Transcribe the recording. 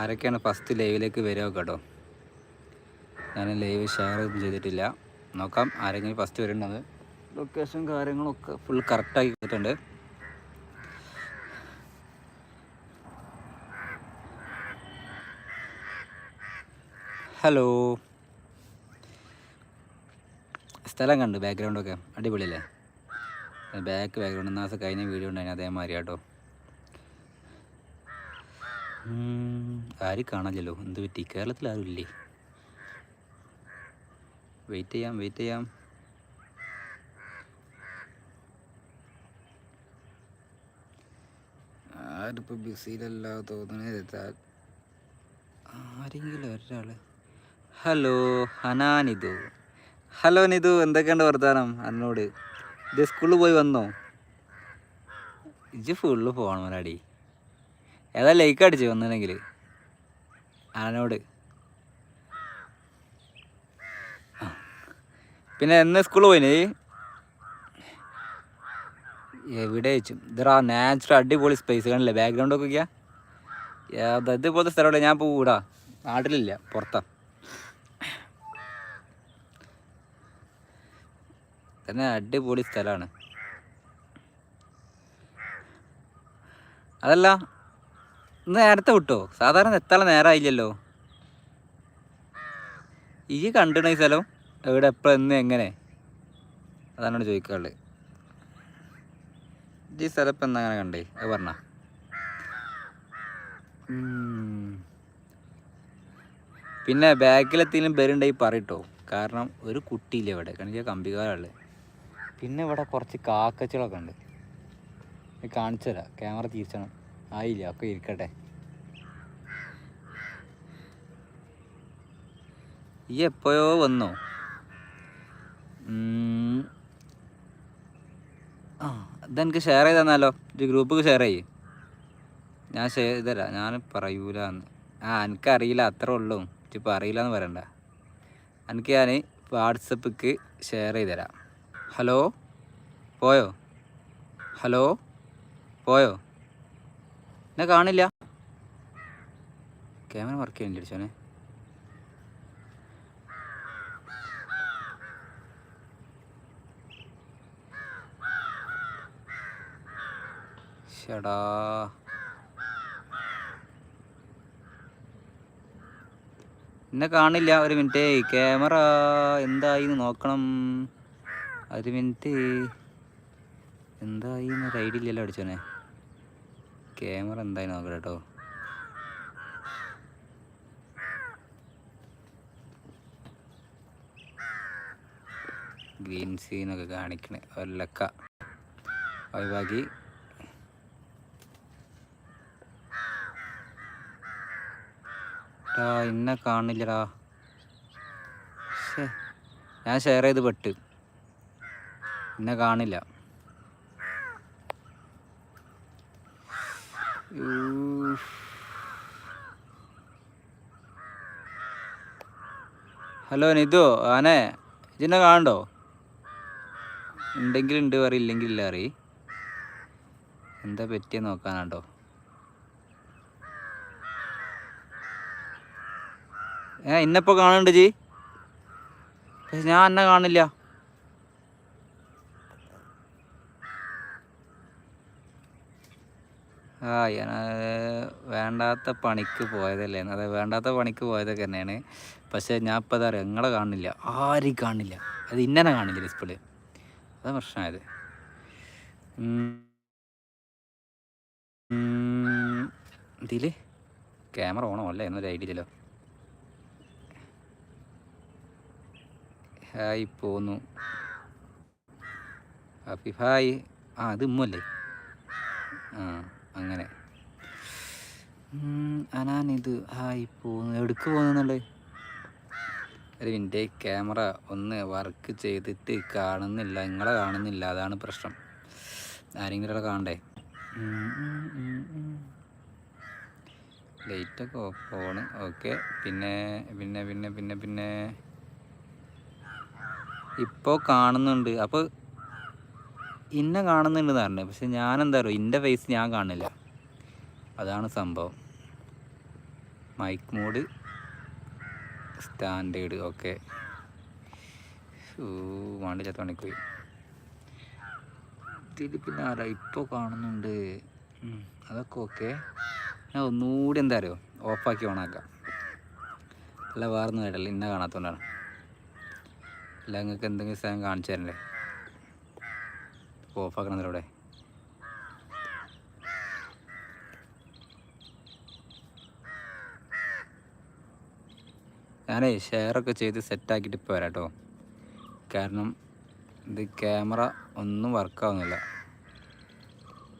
ആരൊക്കെയാണ് ഫസ്റ്റ് ലൈവിലേക്ക് വരിക കേട്ടോ? ഞാൻ ലൈവ് ഷെയർ ഒന്നും ചെയ്തിട്ടില്ല. നോക്കാം ആരെങ്കിലും ഫസ്റ്റ് വരേണ്ടത് ലൊക്കേഷൻ കാര്യങ്ങളൊക്കെ ഫുൾ കറക്റ്റായി കിട്ടിയിട്ടുണ്ട് ഹലോ സ്ഥലം കണ്ട് ബാക്ക്ഗ്രൗണ്ടൊക്കെ അടിപൊളിയല്ലേ? ബാക്ക് ബാക്ക്ഗ്രൗണ്ട് എന്നാ കഴിഞ്ഞ വീഡിയോ ഉണ്ടായിരുന്നു അതേമാതിരി കേട്ടോ. ആരും കാണാനില്ലല്ലോ. എന്ത് പറ്റി? കേരളത്തിൽ ആരും ഇല്ലേ വെയിറ്റ് ചെയ്യാം വെയിറ്റ് ചെയ്യാം. ആരിപ്പോൾ ബിസിയിലല്ല തോന്നുന്നത് ആരെങ്കിലും ഒരാൾ ഹലോ ഹനാനിതു ഹലോ നിതു. എന്തൊക്കെയുണ്ട് വർത്താനം? അന്നോട് ഇത് സ്കൂളിൽ പോയി വന്നോ? ഇജ് ഫുള്ള് പോകണമല്ലാടി ഏതാ ലൈക്ക് അടിച്ച് വന്നില്ലെങ്കിൽ ആനോട്. പിന്നെ എന്ന് സ്കൂളിൽ പോയിന്? എവിടെ വെച്ചു? ഇതാ നാച്ചുറൽ അടിപൊളി സ്പേസ് കാണില്ലേ ബാക്ക്ഗ്രൗണ്ട് ഒക്കെ ഏതാ ഇതുപോലത്തെ സ്ഥലമല്ലേ ഞാൻ പോകൂടാ നാട്ടിലില്ല പുറത്താ. തന്നെ അടിപൊളി സ്ഥലമാണ് അതല്ല നേരത്തെ വിട്ടോ? സാധാരണ എത്താൻ നേരമായില്ലല്ലോ ഈ കണ്ടിണ ഈ സ്ഥലം എവിടെ എപ്പോൾ എങ്ങനെ? അതാണ് ചോദിക്കാറുള്ളത് ഈ സ്ഥലം ഇപ്പം അങ്ങനെ കണ്ടേ? അത് പറഞ്ഞ. പിന്നെ ബാക്കിലെത്തിയാലും പേരുണ്ടെങ്കിൽ പറയട്ടോ. കാരണം ഒരു കുട്ടിയില്ല ഇവിടെ. കാരണം കമ്പികാരുള്ളത്. പിന്നെ ഇവിടെ കുറച്ച് കാക്കച്ചുകളൊക്കെ ഉണ്ട്. കാണിച്ചു തരാം ക്യാമറ തിരിച്ചണം. ആയില്ല? ഒക്കെ ഇരിക്കട്ടെ. ഈ എപ്പോഴോ വന്നോ? ആ ഇതെനിക്ക് ഷെയർ ചെയ്ത് തന്നാലോ? ഇത് ഗ്രൂപ്പിൽ ഷെയർ ചെയ്യ്. ഞാൻ ഷെയർ ചെയ്തരാം ഞാൻ പറയൂല എന്ന് ആ എനിക്കറിയില്ല അത്ര ഉള്ളൂ. ഇപ്പം അറിയില്ല എന്ന് പറയണ്ട. എനിക്ക് ഞാൻ വാട്സപ്പിക്ക് ഷെയർ ചെയ്ത് തരാം. ഹലോ? പോയോ? ഹലോ? പോയോ? എന്നെ കാണില്ല? ക്യാമറ വർക്ക് ചെയ്യുന്നില്ല അടിച്ചോനെ ഷടാ എന്നെ കാണില്ല ഒരു മിനിറ്റ്. ക്യാമറ എന്തായി നോക്കണം. ഒരു മിനിറ്റ്. എന്തായി ഐഡിയ ഇല്ലല്ലോ അടിച്ചോനെ ക്യാമറ എന്തായി നോക്കട്ടെ കേട്ടോ. ഗ്രീൻ സീനൊക്കെ കാണിക്കണേ. ഒല്ലക്ക ഒഴിവാക്കി ഇന്നെ കാണില്ലടാ. ഞാൻ ഷെയർ ചെയ്ത് പെട്ട്. ഇന്നെ കാണില്ല. ഹലോ നിതു ആനെ ഇതിനെ കാണണ്ടോ ഉണ്ടെങ്കിൽ ഉണ്ട് പറ ഇല്ലെങ്കിൽ ഇല്ല അറി എന്താ പറ്റിയ നോക്കാനാട്ടോ ഏ ഇന്നിപ്പോ കാണുന്നുണ്ട് ജി? പക്ഷെ ഞാൻ എന്നെ കാണില്ല ആ വേണ്ടാത്ത പണിക്ക് പോയതല്ലേ? അതെ വേണ്ടാത്ത പണിക്ക് പോയതൊക്കെ തന്നെയാണ്. പക്ഷെ ഞാൻ ഇപ്പോൾ അതറിയാം നിങ്ങളെ കാണില്ല ആരും കാണില്ല അത് ഇന്നനെ കാണില്ല ഡിസ്പ്ലേ അതാ പ്രശ്നമായത്. ഇതിൽ ക്യാമറ ഓണോ? അല്ലേ എന്നൊരു ഐഡിയ ഇല്ലല്ലോ. ഹായ് പോന്നു. Happy hi. ആ അത് ഉമ്മല്ലേ ആ. അങ്ങനെ. അനാനിത് ഹായ് പോകുന്നു. എവിടേക്ക് പോകുന്നുണ്ട് ഒരു എന്റെ ക്യാമറ ഒന്ന് വർക്ക് ചെയ്തിട്ട് കാണുന്നില്ല. നിങ്ങളെ കാണുന്നില്ല. അതാണ് പ്രശ്നം. ആരെങ്കിലും കാണണ്ടേ? ലൈറ്റൊക്കെ ഓഫാണ് ഓക്കെ പിന്നെ പിന്നെ പിന്നെ പിന്നെ പിന്നെ. ഇപ്പോൾ കാണുന്നുണ്ട്. അപ്പോൾ ഇന്നെ കാണുന്നുണ്ട് പറഞ്ഞത് പക്ഷെ ഞാൻ എന്താ പറയുക എന്റെ ഫേസ് ഞാൻ കാണില്ല. അതാണ് സംഭവം. മൈക്ക് മോഡ് സ്റ്റാൻഡേർഡ് ഓക്കെ വാണ്ടി ചത്ത പണിക്ക് പോയി. ഇതിൽ പിന്നെ ആരാ? ഇപ്പോൾ കാണുന്നുണ്ട്. അതൊക്കെ ഓക്കെ ഞാൻ ഒന്നുകൂടി എന്താ അറിയോ? ഓഫാക്കി ഓണാക്കാം അല്ല വേറെ ഒന്നും ഇന്ന കാണാത്തതുകൊണ്ടാണ് അല്ല നിങ്ങൾക്ക് എന്തെങ്കിലും സാധനം കാണിച്ചു തരണ്ടേ? ഓഫാക്കണം അവിടെ. ഞാനേ ഷെയറൊക്കെ ചെയ്ത് സെറ്റാക്കിയിട്ട് ഇപ്പോൾ വരാം കേട്ടോ കാരണം ഇത് ക്യാമറ ഒന്നും വർക്കാവുന്നില്ല